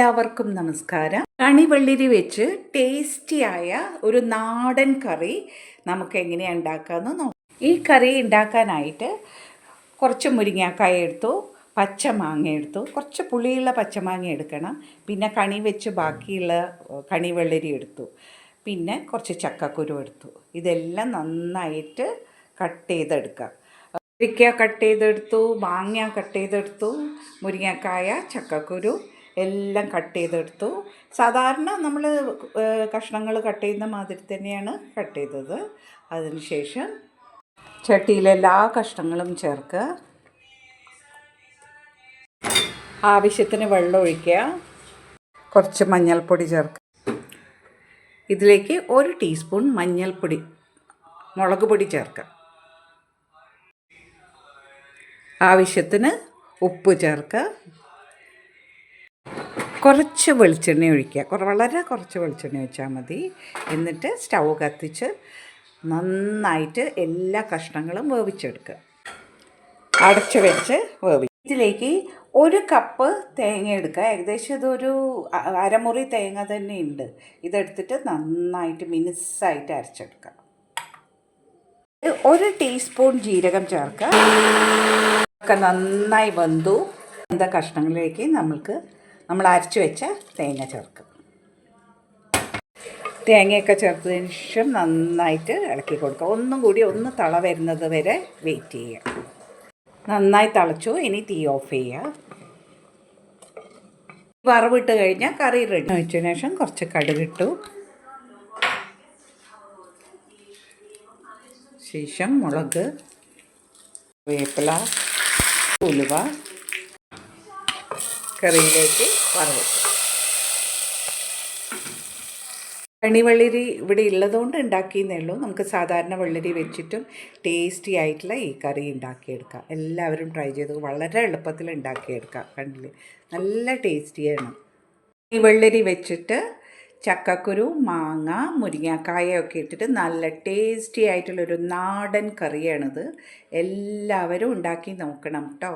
എല്ലാവർക്കും നമസ്കാരം. കണിവെള്ളിരി വെച്ച് ടേസ്റ്റിയായ ഒരു നാടൻ കറി നമുക്ക് എങ്ങനെയാണ് ഉണ്ടാക്കാമെന്ന് നോക്കാം. ഈ കറി ഉണ്ടാക്കാനായിട്ട് കുറച്ച് മുരിങ്ങാക്കായ എടുത്തു പച്ചമാങ്ങ എടുത്തു. കുറച്ച് പുളിയുള്ള പച്ചമാങ്ങ എടുക്കണം. പിന്നെ കണി വെച്ച് ബാക്കിയുള്ള കണിവെള്ളരി എടുത്തു. പിന്നെ കുറച്ച് ചക്കക്കുരു എടുത്തു. ഇതെല്ലാം നന്നായിട്ട് കട്ട് ചെയ്തെടുക്കാം മുരിക്ക കട്ട് ചെയ്തെടുത്തു മാങ്ങ കട്ട് ചെയ്തെടുത്തു മുരിങ്ങക്കായ ചക്കക്കുരു എല്ലാം കട്ട് ചെയ്തെടുത്തു. സാധാരണ നമ്മൾ കഷ്ണങ്ങൾ കട്ട് ചെയ്യുന്ന മാതിരി തന്നെയാണ് കട്ട് ചെയ്തത്. അതിനുശേഷം ചട്ടിയിലെ എല്ലാ കഷ്ണങ്ങളും ചേർക്കുക. ആവശ്യത്തിന് വെള്ളം ഒഴിക്കുക. കുറച്ച് മഞ്ഞൾപ്പൊടി ചേർക്കുക. ഇതിലേക്ക് ഒരു ടീസ്പൂൺ മഞ്ഞൾപ്പൊടി മുളക് പൊടി ചേർക്കുക. ആവശ്യത്തിന് ഉപ്പ് ചേർക്കുക. കുറച്ച് വെളിച്ചെണ്ണ ഒഴിക്കുക. വളരെ കുറച്ച് വെളിച്ചെണ്ണ ഒഴിച്ചാൽ മതി. എന്നിട്ട് സ്റ്റൗ കത്തിച്ച് നന്നായിട്ട് എല്ലാ കഷ്ണങ്ങളും വേവിച്ചെടുക്കുക. അടച്ച് വെച്ച് വേവി. ഇതിലേക്ക് ഒരു കപ്പ് തേങ്ങ എടുക്കുക. ഏകദേശം ഇതൊരു അരമുറി തേങ്ങ തന്നെ ഉണ്ട്. ഇതെടുത്തിട്ട് നന്നായിട്ട് മിനുസായിട്ട് അരച്ചെടുക്കുക. ഒരു ടീസ്പൂൺ ജീരകം ചേർക്കുക. ഒക്കെ നന്നായി വെന്തു. എന്താ കഷ്ണങ്ങളിലേക്ക് നമ്മൾക്ക് നമ്മൾ അരച്ച് വെച്ച തേങ്ങ ചേർക്കും. തേങ്ങയൊക്കെ ചേർത്തതിന് ശേഷം നന്നായിട്ട് ഇളക്കി കൊടുക്കുക. ഒന്നും കൂടി ഒന്ന് തള വരുന്നത് വരെ വെയിറ്റ് ചെയ്യുക. നന്നായി തിളച്ചു. ഇനി തീ ഓഫ് ചെയ്യുക. വറവിട്ട് കഴിഞ്ഞാൽ കറി റെഡി വെച്ചതിന് ശേഷം കുറച്ച് കടുകിട്ടു ശേഷം മുളക് വേപ്പില ഉലുവ കറിയിലേക്ക് വറവെക്കും കണിവെള്ളരി ഇവിടെ ഉള്ളതുകൊണ്ട് ഉണ്ടാക്കിയെന്നേ ഉള്ളൂ. നമുക്ക് സാധാരണ വെള്ളരി വെച്ചിട്ടും ടേസ്റ്റി ആയിട്ടുള്ള ഈ കറി ഉണ്ടാക്കിയെടുക്കാം എല്ലാവരും ട്രൈ ചെയ്ത് വളരെ എളുപ്പത്തിൽ ഉണ്ടാക്കിയെടുക്കാം കണ്ടില്ലേ? നല്ല ടേസ്റ്റിയാണ് ഈ വെള്ളരി വെച്ചിട്ട് ചക്കക്കുരു മാങ്ങ മുരിങ്ങാക്കായൊക്കെ ഇട്ടിട്ട് നല്ല ടേസ്റ്റി ആയിട്ടുള്ളൊരു നാടൻ കറിയാണിത്. എല്ലാവരും ഉണ്ടാക്കി നോക്കണം കേട്ടോ